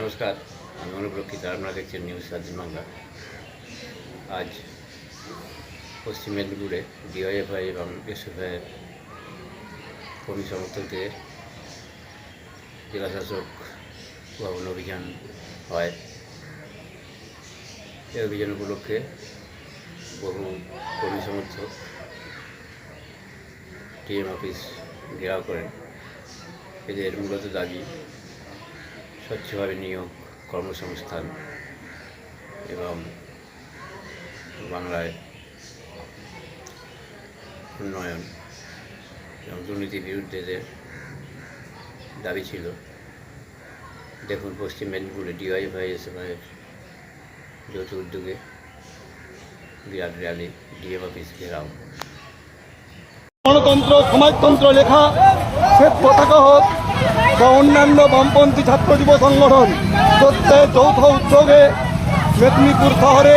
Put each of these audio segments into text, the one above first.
নমস্কার, আমি অনুপ্রক্ষিত আপনারা দেখছেন নিউজ স্বাধীন বাংলা। আজ পশ্চিম মেদিনীপুরে ডিওএফআই এবং এসএফআইয়ের কর্মী সমর্থকদের জেলাশাসক ভবন অভিযান হয়। এই অভিযান উপলক্ষে বহু কর্মী সমর্থক টিএম অফিস ঘেরাও করেন। এদের মূলত দাবি স্বচ্ছভাবে নিয়োগ, কর্মসংস্থান এবং বাংলায় উন্নয়ন এবং দুর্নীতির বিরুদ্ধে এদের দাবি ছিল, দেখুন পশ্চিম মেদিনীপুরে ডিওয়াইফআই এসএফআইয়ের যৌথ উদ্যোগে বিরাট র্যালি, ডিএম অফিস ঘেরাও গণতন্ত্র, সমাজতন্ত্র লেখা শ্বেত পতাকা হোক বা অন্যান্য বামপন্থী ছাত্র যুব সংগঠন প্রত্যেক যৌথ উদ্যোগে মেদিনীপুর শহরে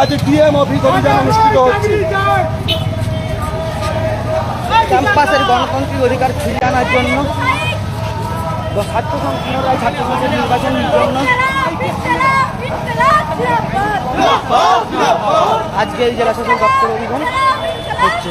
আজ ডিএম অফিস অভিযান অনুষ্ঠিত হচ্ছে। ক্যাম্পাসের গণতান্ত্রিক অধিকার ফিরিয়ে আনার জন্য ছাত্র ছাত্র সংসদ নির্বাচনের জন্য আজকে এই জেলা শাসক দপ্তর অভিযান হচ্ছে।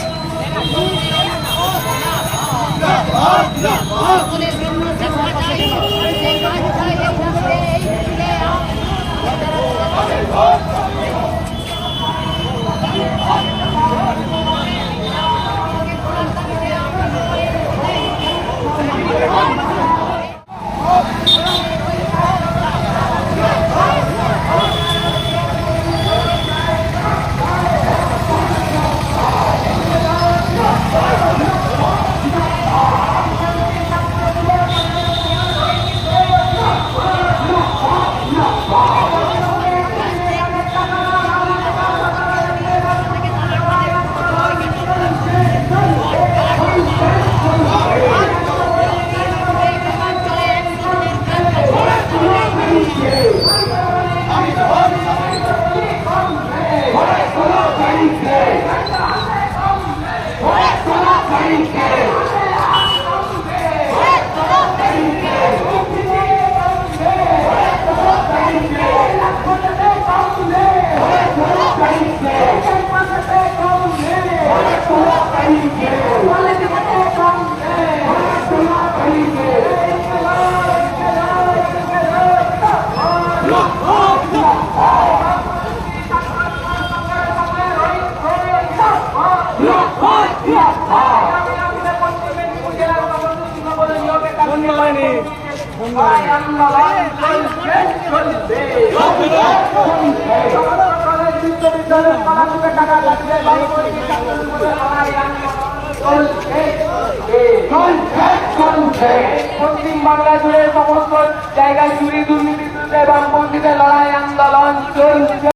好一个好 Thank you. পশ্চিম বাংলা জুড়ে সমস্ত জায়গায় চুরি দুর্নীতি এবং বামপন্থীদের লড়াই আন্দোলন চলছে